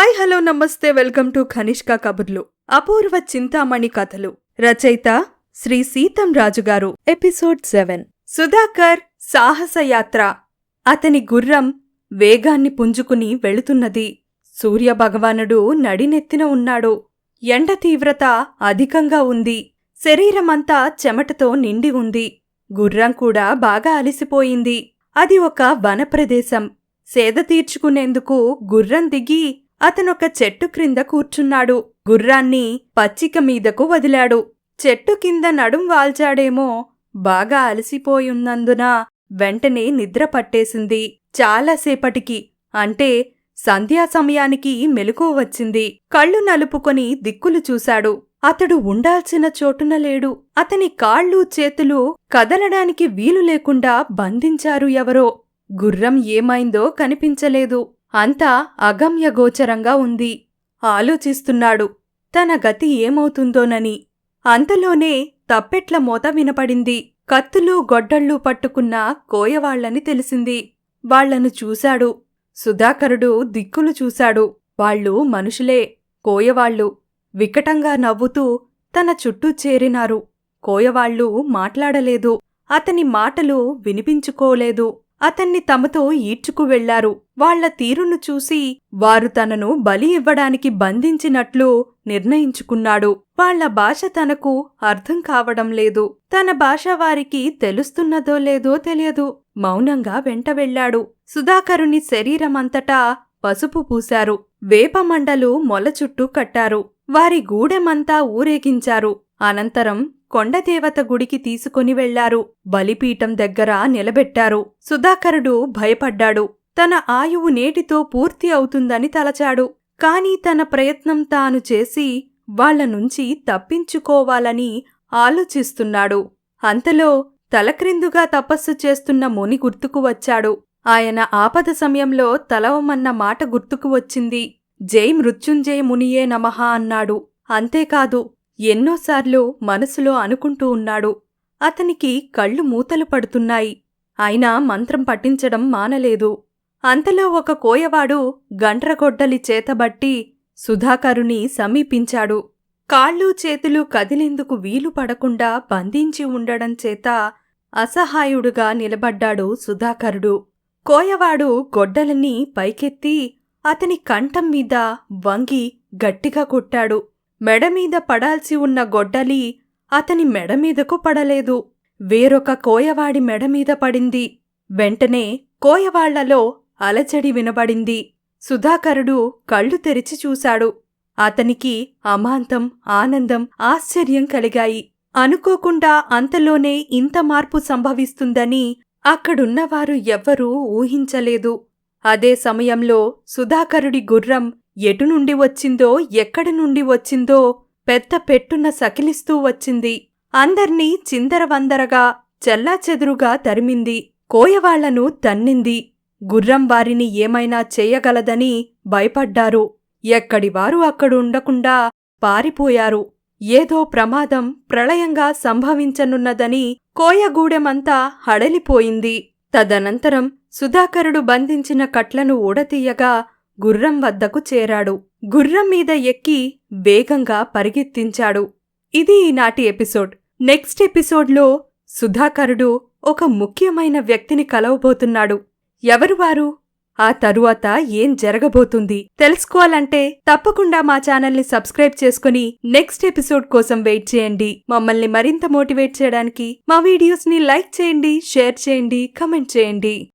Hi hello నమస్తే welcome to Kanishka కబుర్లు. అపూర్వ చింతామణి కథలు. రచయిత శ్రీ సీతం రాజు గారు. Episode seven. సుధాకర్ సాహసయాత్ర అతని గుర్రం వేగాన్ని పుంజుకుని వెళుతున్నది. సూర్యభగవానుడు నడినెత్తిన ఉన్నాడు. ఎండ తీవ్రత అధికంగా ఉంది. శరీరమంతా చెమటతో నిండి ఉంది. గుర్రం కూడా బాగా అలిసిపోయింది. అది ఒక వనప్రదేశం. సేద తీర్చుకునేందుకు గుర్రం దిగి అతనొక చెట్టు క్రింద కూర్చున్నాడు. గుర్రాన్ని పచ్చిక మీదకు వదిలాడు. చెట్టు కింద నడుం వాల్చాడేమో బాగా అలసిపోయున్నందున వెంటనే నిద్ర పట్టేసింది. చాలాసేపటికి అంటే సంధ్యా సమయానికి మెలకువ వచ్చింది. కళ్ళు నలుపుకొని దిక్కులు చూశాడు. అతడు ఉండాల్సిన చోటున లేడు. అతని కాళ్ళు చేతులు కదలడానికి వీలు లేకుండా బంధించారు ఎవరో. గుర్రం ఏమైందో కనిపించలేదు. అంతా అగమ్యగోచరంగా ఉంది. ఆలోచిస్తున్నాడు తన గతి ఏమవుతుందోనని. అంతలోనే తప్పెట్ల మోత వినపడింది. కత్తులు గొడ్డళ్ళు పట్టుకున్న కోయవాళ్ళని తెలిసింది. వాళ్ళను చూశాడు. సుధాకరుడు దిక్కులు చూశాడు. వాళ్ళు మనుషులే కోయవాళ్ళు వికటంగా నవ్వుతూ తన చుట్టూ చేరినారు. కోయవాళ్ళు మాట్లాడలేదు. అతని మాటలు వినిపించుకోలేదు. అతన్ని తమతో ఈడ్చుకు వెళ్ళారు. వాళ్ళ తీరును చూసి వారు తనను బలి ఇవ్వడానికి బంధించినట్లు నిర్ణయించుకున్నాడు. వాళ్ళ భాష తనకు అర్థం కావడం లేదు. తన భాష వారికి తెలుస్తున్నదో లేదో తెలియదు. మౌనంగా వెంట వెళ్ళాడు సుధాకరుని శరీరమంతటా పసుపు పూశారు. వేపమండలు మొల చుట్టూ కట్టారు. వారి గూడెమంతా ఊరేగించారు. అనంతరం కొండదేవత గుడికి తీసుకుని వెళ్ళారు. బలిపీఠం దగ్గర నిలబెట్టారు. సుధాకరుడు భయపడ్డాడు. తన ఆయువు నేటితో పూర్తి అవుతుందని తలచాడు. కాని తన ప్రయత్నం తాను చేసి వాళ్ళ నుంచి తప్పించుకోవాలని ఆలోచిస్తున్నాడు. అంతలో తలక్రిందుగా తపస్సు చేస్తున్న ముని గుర్తుకు వచ్చాడు. ఆయన ఆపద సమయంలో తలవమన్న మాట గుర్తుకు వచ్చింది. జై మృత్యుంజయ మునియే నమః అన్నాడు. అంతేకాదు ఎన్నోసార్లు మనసులో అనుకుంటూ ఉన్నాడు. అతనికి కళ్ళు మూతలు పడుతున్నాయి. అయినా మంత్రం పట్టించడం మానలేదు. అంతలో ఒక కోయవాడు గంట్రగొడ్డలి చేతబట్టి సుధాకరుని సమీపించాడు. కాళ్ళు చేతులు కదిలేందుకు వీలు పడకుండా బంధించి ఉండడం చేత అసహాయుడుగా నిలబడ్డాడు సుధాకరుడు. కోయవాడు గొడ్డలని పైకెత్తి అతని కంఠం మీద వంగి గట్టిగా కొట్టాడు. మెడమీద పడాల్సి ఉన్న గొడ్డలి అతని మెడమీదకు పడలేదు. వేరొక కోయవాడి మెడమీద పడింది. వెంటనే కోయవాళ్ళలో అలచడి వినబడింది. సుధాకరుడు కళ్ళు తెరిచి చూశాడు. అతనికి అమాంతం ఆనందం ఆశ్చర్యం కలిగాయి. అనుకోకుండా అంతలోనే ఇంత మార్పు సంభవిస్తుందని అక్కడున్నవారు ఎవ్వరూ ఊహించలేదు. అదే సమయంలో సుధాకరుడి గుర్రం ఎటు నుండి వచ్చిందో ఎక్కడి నుండి వచ్చిందో పెద్ద పెట్టున సకిలిస్తూ వచ్చింది. అందర్నీ చిందరవందరగా చెల్లాచెదురుగా తరిమింది. కోయవాళ్ళను తన్నింది. గుర్రం వారిని ఏమైనా చేయగలదని భయపడ్డారు. ఎక్కడివారు అక్కడుండకుండా పారిపోయారు. ఏదో ప్రమాదం ప్రళయంగా సంభవించనున్నదని కోయగూడెమంతా హడలిపోయింది. తదనంతరం సుధాకరుడు బంధించిన కట్లను ఊడతీయగా గుర్రం వద్దకు చేరాడు. గుర్రం మీద ఎక్కి వేగంగా పరిగెత్తించాడు. ఇది ఈనాటి ఎపిసోడ్. నెక్స్ట్ ఎపిసోడ్లో సుధాకరుడు ఒక ముఖ్యమైన వ్యక్తిని కలవబోతున్నాడు. ఎవరు వారు? ఆ తరువాత ఏం జరగబోతుంది? తెలుసుకోవాలంటే తప్పకుండా మా ఛానల్ని సబ్స్క్రైబ్ చేసుకుని నెక్స్ట్ ఎపిసోడ్ కోసం వెయిట్ చేయండి. మమ్మల్ని మరింత మోటివేట్ చేయడానికి మా వీడియోస్ని లైక్ చేయండి షేర్ చేయండి కమెంట్ చేయండి.